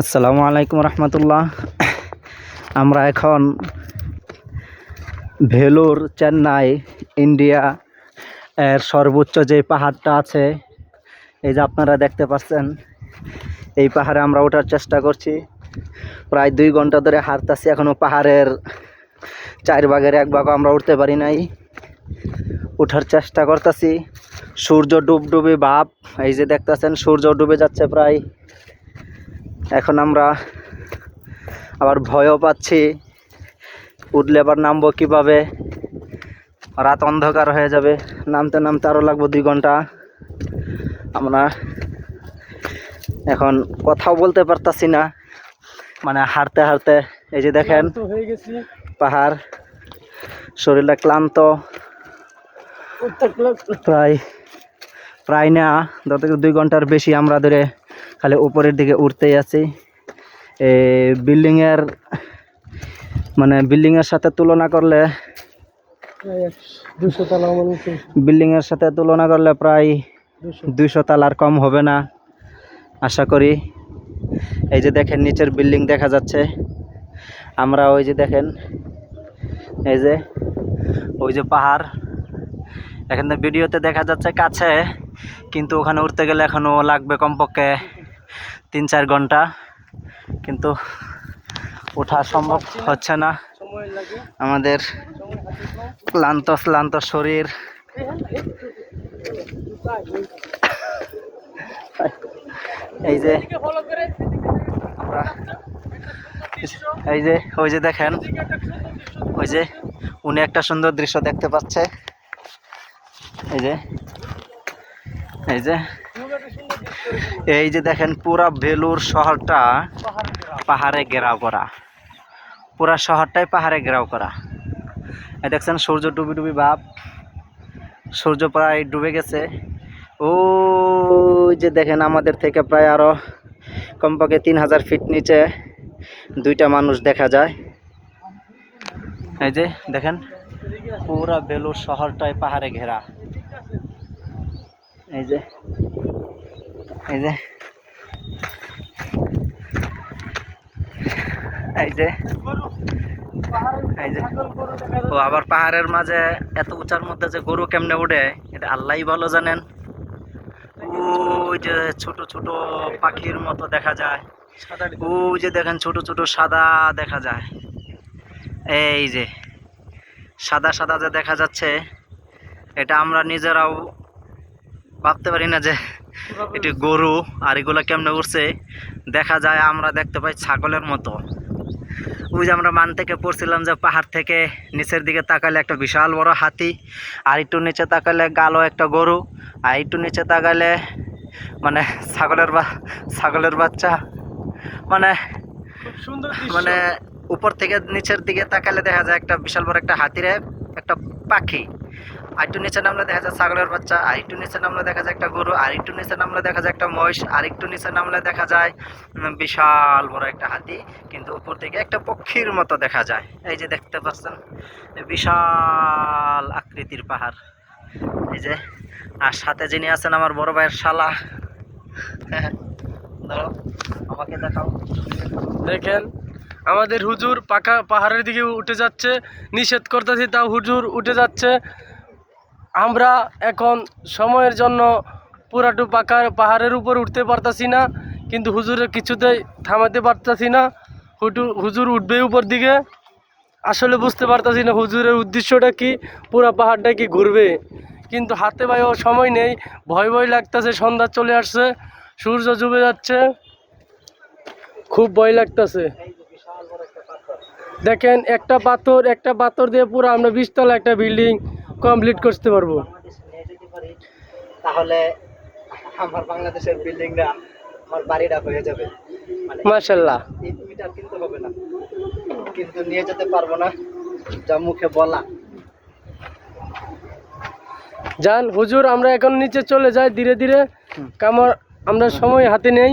আসসালামু আলাইকুম রহমতুল্লাহ। আমরা এখন ভেলুর চেন্নাই, ইন্ডিয়া এর সর্বোচ্চ যে পাহাড়টা আছে, এই যে আপনারা দেখতে পাচ্ছেন, এই পাহাড়ে আমরা ওঠার চেষ্টা করছি। প্রায় দুই ঘণ্টা ধরে হাঁটতেছি এখনও পাহাড়ের চার ভাগের এক ভাগও আমরা উঠতে পারি নাই। ওঠার চেষ্টা করতেছি। সূর্য ডুব ডুবে ভাব এই যে দেখতেছেন, সূর্য ডুবে যাচ্ছে প্রায় এখন আমরা আবার ভয়ও পাচ্ছি। উঠলে আবার নামবো কীভাবে? রাত অন্ধকার হয়ে যাবে। নামতে নামতে আরও লাগবো দুই ঘণ্টা। আমরা এখন কথাও বলতে পারতাছি না। মানে হাঁটতে হাঁটতে এই যে দেখেন পাহাড় শরীরটা ক্লান্ত। প্রায় প্রায় না দুই ঘণ্টার বেশি আমরা ধরে খালি উপরের দিকে উঠতেই আছি। এই বিল্ডিংয়ের মানে বিল্ডিংয়ের সাথে তুলনা করলে বিল্ডিংয়ের সাথে তুলনা করলে প্রায় দুশো। দুইশো তালার কম হবে না আশা করি। এই যে দেখেন নিচের বিল্ডিং দেখা যাচ্ছে। আমরা ওই যে দেখেন এই যে ওই যে পাহাড়। এখান ভিডিওতে দেখা যাচ্ছে কাছে কিন্তু ওখানে উঠতে গেলে এখনও লাগবে কমপক্ষে তিন চার ঘণ্টা, কিন্তু ওঠা সম্ভব হচ্ছে না আমাদের। ক্লান্ত ক্লান্ত শরীর এই যে আমরা এই যে, ওই যে দেখেন, ওই যে উনি একটা সুন্দর দৃশ্য দেখতে পাচ্ছে এই যে এই যে খুব একটা সুন্দর দৃশ্য এই যে দেখেন, পুরা বেলুর শহরটা পাহাড়ে ঘেরাও করা। পুরা শহরটাই পাহাড়ে ঘেরাও করা। এই দেখছেন, সূর্য ডুবি ডুবি ভাব সূর্য প্রায় ডুবে গেছে। ওই যে দেখেন, আমাদের থেকে প্রায় আরও কমপক্ষে তিন হাজার ফিট নিচে দুইটা মানুষ দেখা যায়। এই যে দেখেন, পুরা বেলুর শহরটাই পাহাড়ে ঘেরা। এই যে এই যে। এই যে। এই যে। ও আবার পাহাড়ের মাঝে এত উঁচার মধ্যে যে গরু কেমনে উঠে এটা আল্লাহই ভালো জানেন। ওই যে ছোট ছোট পাখির মতো দেখা যায়। ওই যে দেখেন ছোট ছোট সাদা দেখা যায়। এই যে। সাদা সাদা যে দেখা যাচ্ছে, এটা আমরা নিজেরাও ভাবতে পারি না যে এটি গরু আর এগুলো কেমনে উঠছে দেখা যায় আমরা দেখতে পাই ছাগলের মতো। ওই যে আমরা মান থেকে পড়ছিলাম যে পাহাড় থেকে নিচের দিকে তাকালে একটা বিশাল বড় হাতি আর একটু নিচে তাকালে গালো একটা গরু আর একটু নিচে তাকালে মানে ছাগলের বা ছাগলের বাচ্চা। মানে। মানে উপর থেকে নিচের দিকে তাকালে দেখা যায় একটা বিশাল বড় একটা হাতিরে একটা পাখি। আর একটু নিচে নামলে দেখা যায় ছাগলের বাচ্চা, আর একটু নিচে নামলে দেখা যায় একটা গরু, আর একটু নিচে নামলে দেখা যায় একটা মহিষ, আর একটু নিচে নামলে দেখা যায় বিশাল বড় একটা হাতি। কিন্তু উপর থেকে একটা পক্ষীর মতো দেখা যায়। এই যে দেখতে পাচ্ছেন বিশাল আকৃতির পাহাড়। এই যে, আর সাথে যিনি আছেন আমার বড় ভাইয়ের শালা। ধরো, আমাকে দেখাও। দেখেন, আমাদের হুজুর পাকা পাহাড়ের দিকে উঠে যাচ্ছে, নিষেধ করতেছি, তাও হুজুর উঠে যাচ্ছে। আমরা এখন সময়ের জন্য পুরাটু পাকা পাহাড়ের উপর উঠতে পারতাছি না, কিন্তু হুজুরের কিছুতেই থামাতে পারতাছি না। হুটু, হুজুর উঠবে উপর দিকে। আসলে বুঝতে পারতাছি না হুজুরের উদ্দেশ্যটা কি, পুরা পাহাড়টা কি ঘুরবে। কিন্তু হাতে পায়েও সময় নেই, ভয় ভয় লাগতেছে, সন্ধ্যা চলে আসছে, সূর্য ডুবে যাচ্ছে। খুব ভয় লাগতেছে। দেখেন একটা পাথর একটা পাথর দিয়ে পুরো আমরা বিশতলা একটা বিল্ডিং কমপ্লিট করতে পারব। তাহলে আমার বাংলাদেশের বিল্ডিংটা আমার বাড়িটা হয়ে যাবে। মানে মাশাল্লাহ। মিটার কিনতে হবে না। কিন্তু নিয়ে যেতে পারব না যা মুখে বলা। যান হুজুর আমরা এখন নিচে চলে যাই ধীরে ধীরে। কামর আমরা সময় হাতে নেই।